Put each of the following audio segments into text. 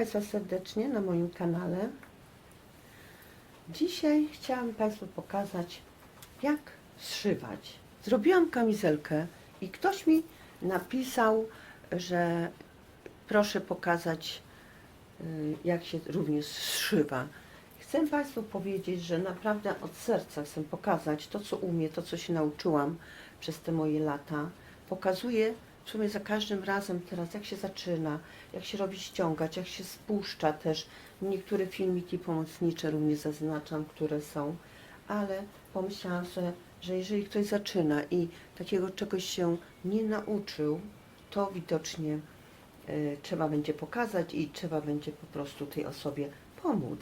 Państwa serdecznie na moim kanale. Dzisiaj chciałam Państwu pokazać, jak zszywać. Zrobiłam kamizelkę i ktoś mi napisał, że proszę pokazać, y, jak się również zszywa. Chcę Państwu powiedzieć, że naprawdę od serca chcę pokazać to, co umiem, to, co się nauczyłam przez te moje lata. Pokazuję w sumie za każdym razem teraz, jak się zaczyna, jak się robi ściągać, jak się spuszcza też. Niektóre filmiki pomocnicze również zaznaczam, które są, ale pomyślałam sobie, że jeżeli ktoś zaczyna i takiego czegoś się nie nauczył, to widocznie y, trzeba będzie pokazać i trzeba będzie po prostu tej osobie pomóc.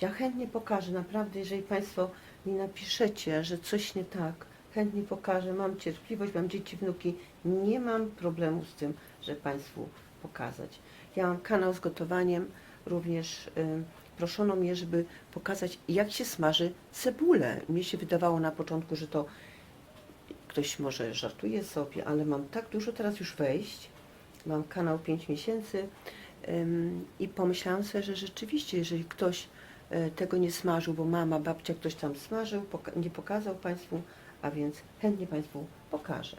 Ja chętnie pokażę, naprawdę, jeżeli Państwo mi napiszecie, że coś nie tak, chętnie pokażę, mam cierpliwość, mam dzieci, wnuki, nie mam problemu z tym, że Państwu pokazać. Ja mam kanał z gotowaniem, również y, proszono mnie, żeby pokazać, jak się smaży cebulę. Mnie się wydawało na początku, że to ktoś może żartuje sobie, ale mam tak dużo teraz już wejść. Mam kanał 5 miesięcy ym, i pomyślałam sobie, że rzeczywiście, jeżeli ktoś e, tego nie smażył, bo mama, babcia, ktoś tam smażył, poka- nie pokazał Państwu, a więc chętnie Państwu pokażę.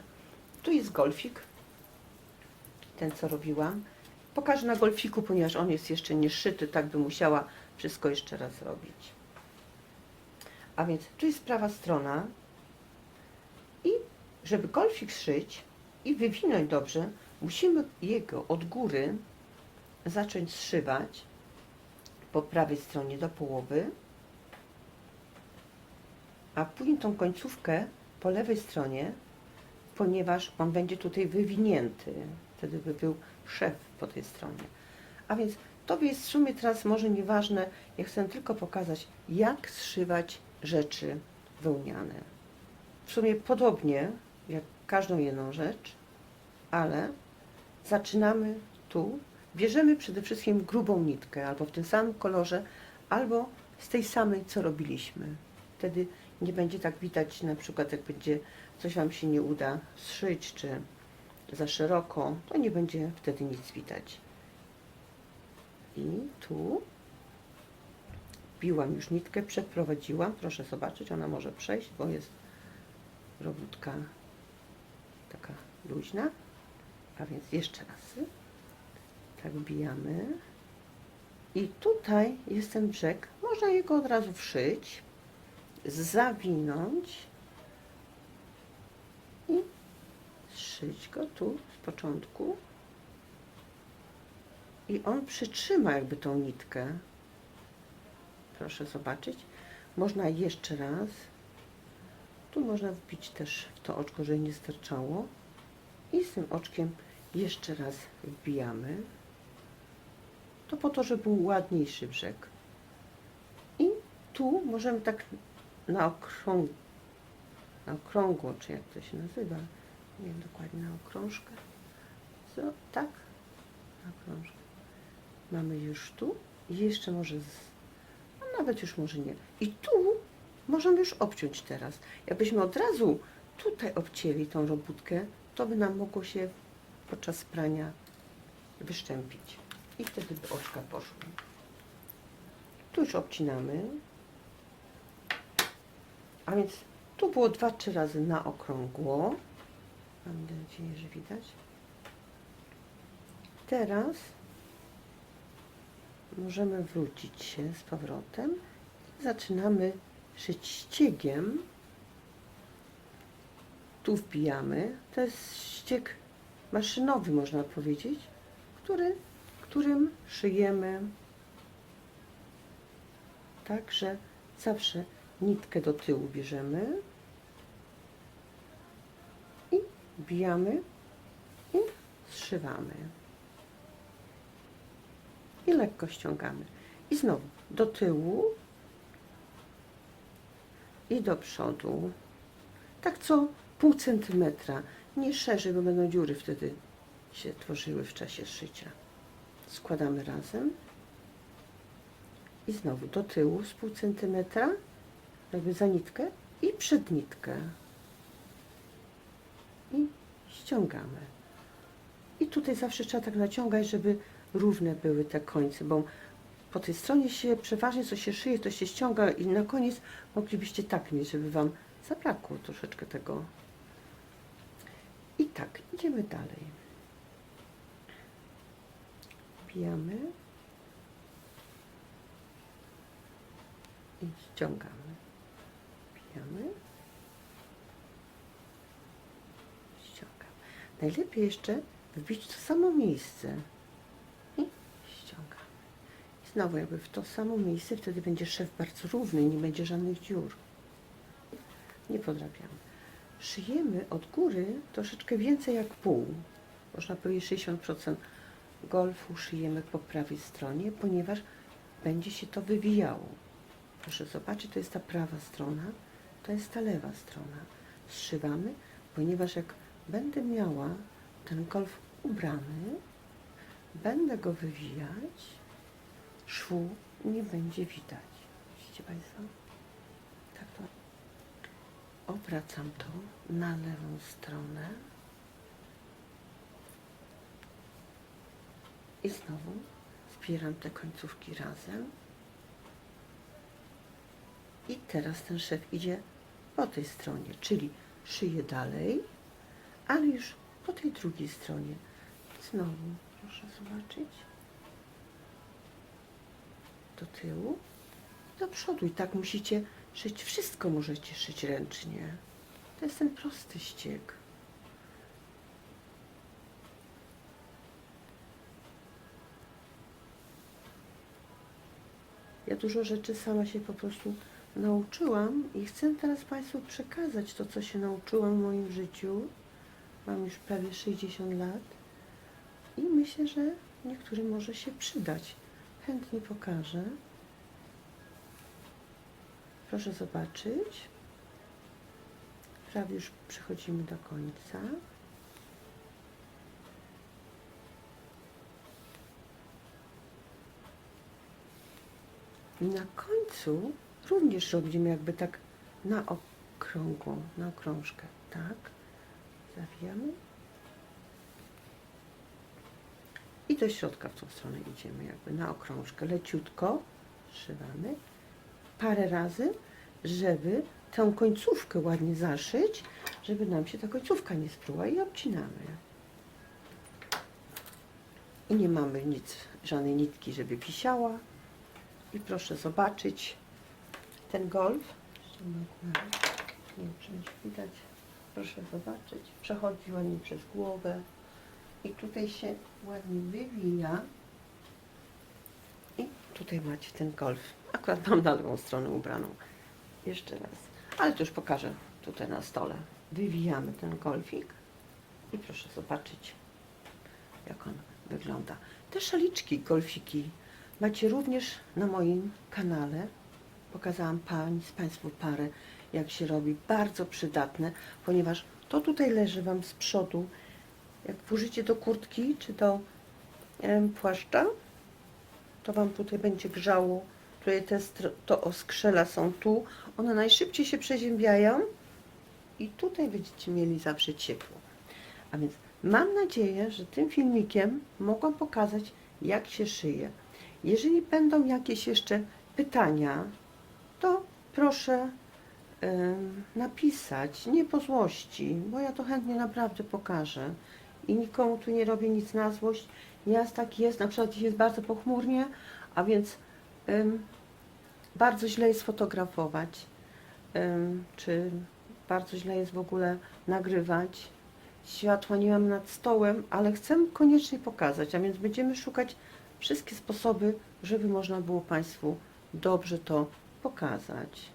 Tu jest golfik, ten co robiłam. Pokażę na golfiku, ponieważ on jest jeszcze nie szyty, tak by musiała wszystko jeszcze raz robić. A więc tu jest prawa strona i żeby golfik szyć i wywinąć dobrze, musimy jego od góry zacząć zszywać po prawej stronie do połowy, a później tą końcówkę po lewej stronie, ponieważ on będzie tutaj wywinięty. Wtedy by był szef po tej stronie. A więc to jest w sumie teraz może nieważne. Ja chcę tylko pokazać, jak zszywać rzeczy wełniane. W sumie podobnie jak każdą jedną rzecz, ale zaczynamy tu. Bierzemy przede wszystkim grubą nitkę, albo w tym samym kolorze, albo z tej samej, co robiliśmy. Wtedy nie będzie tak widać, na przykład jak będzie coś Wam się nie uda zszyć, czy za szeroko, to nie będzie wtedy nic widać. I tu biłam już nitkę, przeprowadziłam. Proszę zobaczyć, ona może przejść, bo jest robótka taka luźna. A więc jeszcze raz. Tak wbijamy. I tutaj jest ten brzeg. Można jego od razu wszyć, zawinąć i zszyć go tu z początku. I on przytrzyma jakby tą nitkę. Proszę zobaczyć. Można jeszcze raz. Tu można wbić też w to oczko, żeby nie sterczało. I z tym oczkiem jeszcze raz wbijamy. To po to, żeby był ładniejszy brzeg. I tu możemy tak na okrąg na okrągło, czy jak to się nazywa, nie wiem dokładnie, na okrążkę. Co? Tak? Na okrążkę. Mamy już tu. I jeszcze może, z, a nawet już może nie. I tu możemy już obciąć teraz. Jakbyśmy od razu tutaj obcięli tą robótkę, to by nam mogło się podczas prania wyszczępić. I wtedy by oczka poszły. Tu już obcinamy. A więc tu było dwa, trzy razy na okrągło. Mam nadzieję, że widać. Teraz możemy wrócić się z powrotem. Zaczynamy szyć ściegiem. Tu wbijamy. To jest ścieg maszynowy, można powiedzieć, który, którym szyjemy tak, że zawsze nitkę do tyłu bierzemy i wbijamy i zszywamy. I lekko ściągamy. I znowu do tyłu i do przodu. Tak co pół centymetra. Nie szerzej, bo będą dziury wtedy się tworzyły w czasie szycia. Składamy razem. I znowu do tyłu z pół centymetra, jakby za nitkę i przed nitkę. I ściągamy. I tutaj zawsze trzeba tak naciągać, żeby równe były te końce, bo po tej stronie się przeważnie co się szyje, to się ściąga i na koniec moglibyście tak mieć, żeby Wam zabrakło troszeczkę tego. I tak, idziemy dalej. Wbijamy i ściągamy. Wbijamy. Ściągam. Najlepiej jeszcze wbić to samo miejsce i ściągam. I znowu jakby w to samo miejsce, wtedy będzie szef bardzo równy nie będzie żadnych dziur. Nie podrabiamy. Szyjemy od góry troszeczkę więcej jak pół. Można powiedzieć 60% golfu szyjemy po prawej stronie, ponieważ będzie się to wywijało. Proszę zobaczyć, to jest ta prawa strona, to jest ta lewa strona. Zszywamy, ponieważ jak będę miała ten golf ubrany, będę go wywijać, szwu nie będzie widać. Widzicie Państwo? Tak to. Obracam to na lewą stronę i znowu zbieram te końcówki razem. I teraz ten szef idzie po tej stronie, czyli szyję dalej, ale już po tej drugiej stronie. Znowu, proszę zobaczyć. Do tyłu, do przodu. I tak musicie szyć. Wszystko możecie szyć ręcznie. To jest ten prosty ścieg. Ja dużo rzeczy sama się po prostu nauczyłam i chcę teraz Państwu przekazać to, co się nauczyłam w moim życiu. Mam już prawie 60 lat i myślę, że niektórym może się przydać. Chętnie pokażę. Proszę zobaczyć. Prawie już przechodzimy do końca. I na końcu również robimy jakby tak na okrągłą, na okrążkę, tak. Zawijamy. I do środka w tą stronę idziemy jakby na okrążkę, leciutko szywamy parę razy, żeby tę końcówkę ładnie zaszyć, żeby nam się ta końcówka nie spruła i obcinamy. I nie mamy nic, żadnej nitki, żeby wisiała. I proszę zobaczyć ten golf. Nie wiem, czy będzie widać. Proszę zobaczyć. Przechodzi ładnie przez głowę. I tutaj się ładnie wywija. I tutaj macie ten golf. Akurat mam na lewą stronę ubraną. Jeszcze raz. Ale to już pokażę tutaj na stole. Wywijamy ten golfik. I proszę zobaczyć, jak on wygląda. Te szaliczki, golfiki macie również na moim kanale. Pokazałam pań, z Państwu parę, jak się robi. Bardzo przydatne, ponieważ to tutaj leży Wam z przodu. Jak włożycie do kurtki czy do płaszcza, to Wam tutaj będzie grzało. Tutaj te to oskrzela są tu. One najszybciej się przeziębiają i tutaj będziecie mieli zawsze ciepło. A więc mam nadzieję, że tym filmikiem mogłam pokazać, jak się szyje. Jeżeli będą jakieś jeszcze pytania, to proszę napisać, nie po złości, bo ja to chętnie naprawdę pokażę. I nikomu tu nie robię nic na złość. Nieraz tak jest, na przykład jest bardzo pochmurnie, a więc bardzo źle jest fotografować, czy bardzo źle jest w ogóle nagrywać. Światła nie mam nad stołem, ale chcę koniecznie pokazać, a więc będziemy szukać wszystkie sposoby, żeby można było Państwu dobrze to pokazać.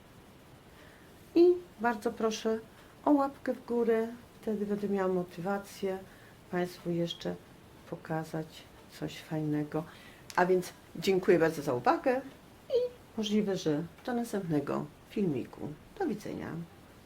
I bardzo proszę o łapkę w górę, wtedy będę miała motywację Państwu jeszcze pokazać coś fajnego. A więc dziękuję bardzo za uwagę i możliwe, że do następnego filmiku. Do widzenia.